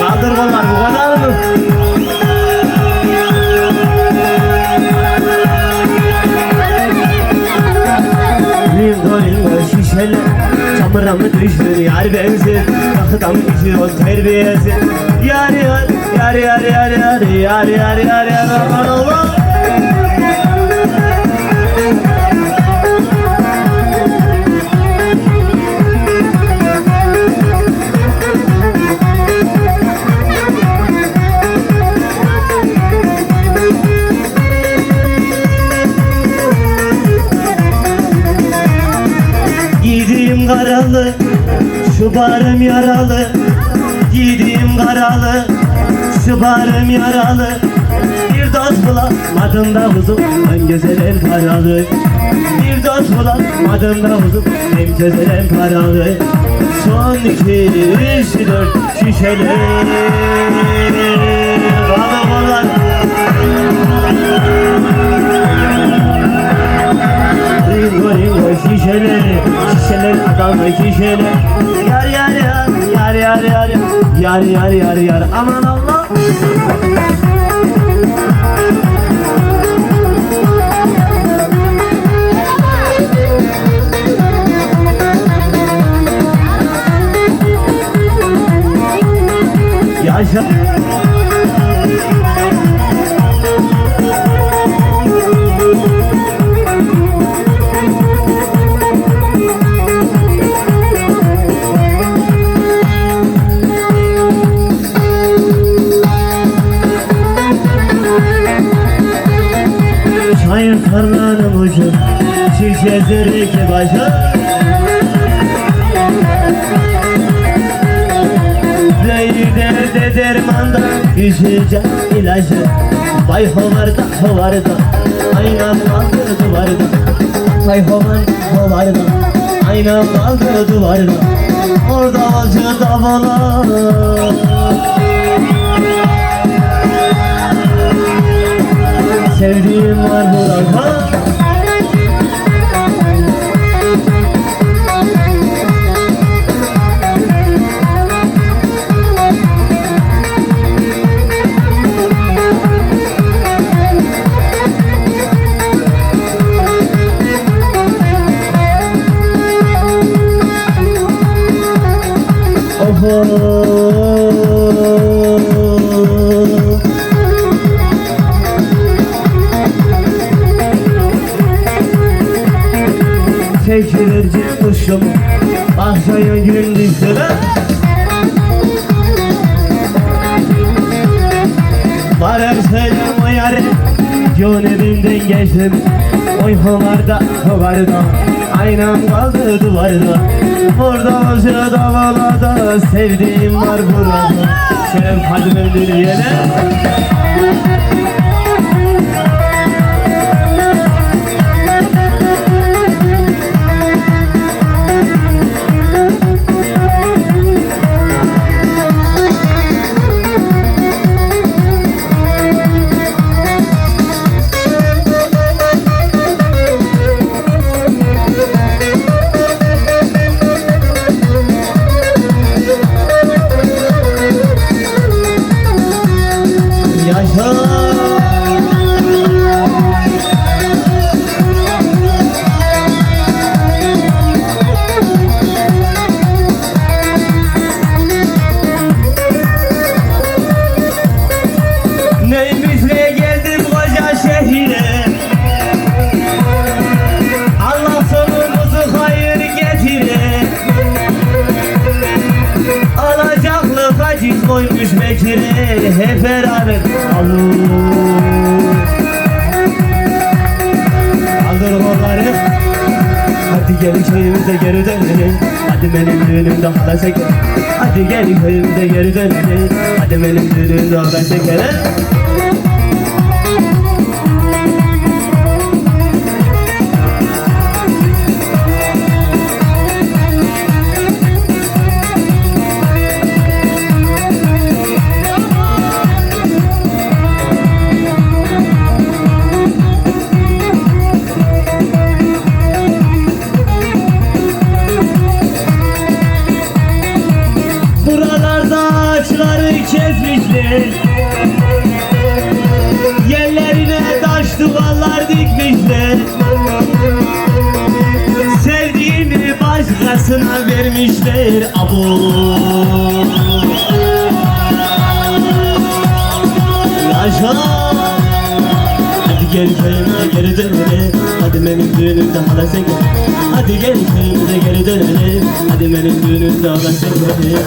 Kaldır kollar bu kadar mı? Ringo şişeler Çamura mı düştün yar bensin Tahta mı içiyor terbiyesi Yar yar yar yar yar yar yar yar yar yar aman Şu barım yaralı Giydiğim karalı. Şu barım yaralı Bir dost bulamadım da uzun Ben gözelen paralı Bir dost bulamadım da uzun Ben gözelen paralı Son iki, üç, dört şişeler. Alın onlar Ringo ringo şişeleri Şişeler adamı şişeler Yar yar yar yar yar yar Yar yar yar yar aman Allah Yaşa Tarlanın ucu Şişe zırhı başa Zehir derde dermanda Düşecek ilacı. Vay hovarda hovarda Aynam kaldı duvarda. Vay hovar hovarda Aynam kaldı duvarda. Orada acı davalar Sevdiğim var burada Çekilir çıkmışım Bahçeye gün düştüler Varım selam o yare evinden geçtim. Oy hovarda hovarda. Aynam kaldı duvarda. Burada hoca davalada Sevdiğim var burada. Şeref hadi öldür yine Bekir'e Hep beraber alın Kaldır kolları Hadi gelin köyümüze geri dönelim. Hadi benim düğünümde hala çekelim. Hadi gelin köyümüze geri dönelim. Hadi benim düğünümde hala çekelim kesmişler Yerlerine taş duvarlar dikmişler Sevdiğimi başkasına vermişler Abo Yaşa. Gel köyüme geri dönelim. Hadi benim düğünümde hala sen gel Hadi gel köyümüze geri dönelim. Hadi benim düğünümde hala sen gel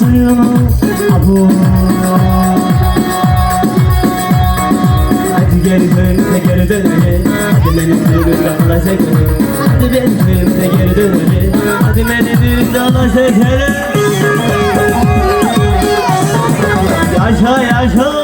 suyunu Hadi geri köyümüze geri dönelim Hadi benim düğünümde hala çekelim Hadi benim geri dönelim Hadi benim düğünümde hala çekelim Yaşa yaşa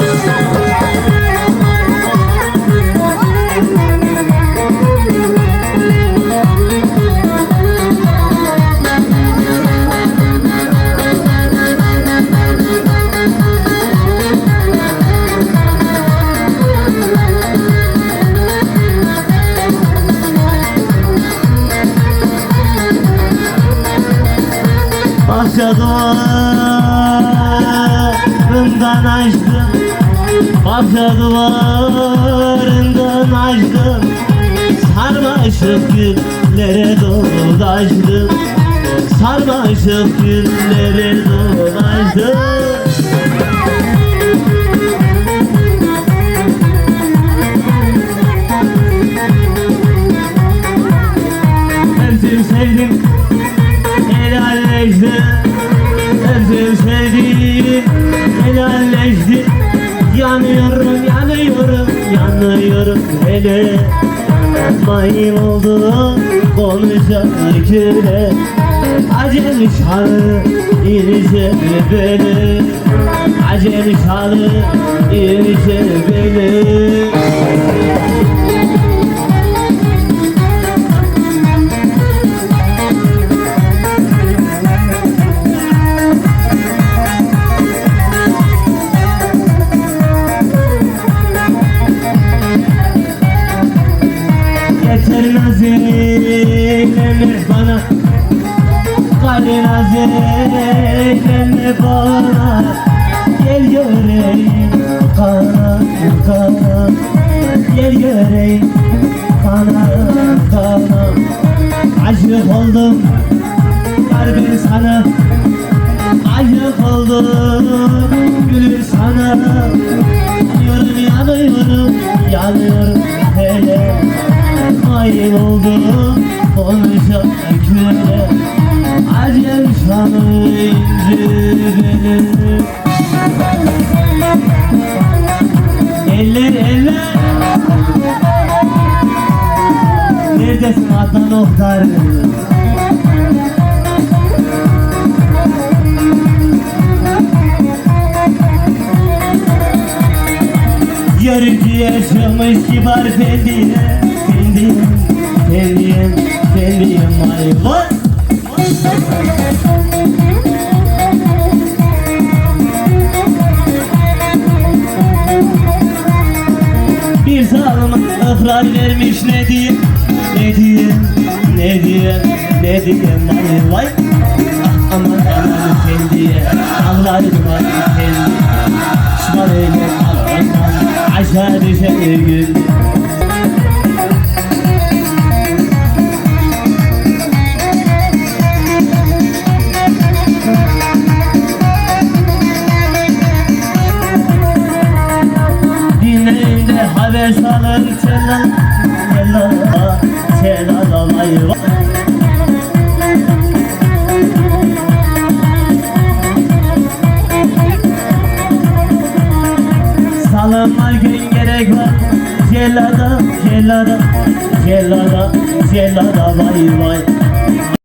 duvarından açtım. Bahçe duvarından açtım. Sarmaşık güllere dolaştım. Sarmaşık güllere dolaştım Mayın oldum konuşan küre Acemi şanı inişe beni Acemi şanı inişe beni Yar ben sana Aşık oldum. Gülüm sana Yanıyorum yanıyorum. Yanıyorum hele Mayın oldum. Konuşan küre Acem şanı inci benim Eller eller. Neredesin Adnan Oktar? Çıkmış kibar fendiye Fendiyem, fendiyem, fendiyem vay vay! Bir zalim ıhrar vermiş ne diyeyim Ne diyeyim, ne diyeyim, ne diyeyim vay! Aman aman efendiye Ağlarım var efendi Pişman eyle Allah'tan ታድሸግግ my life.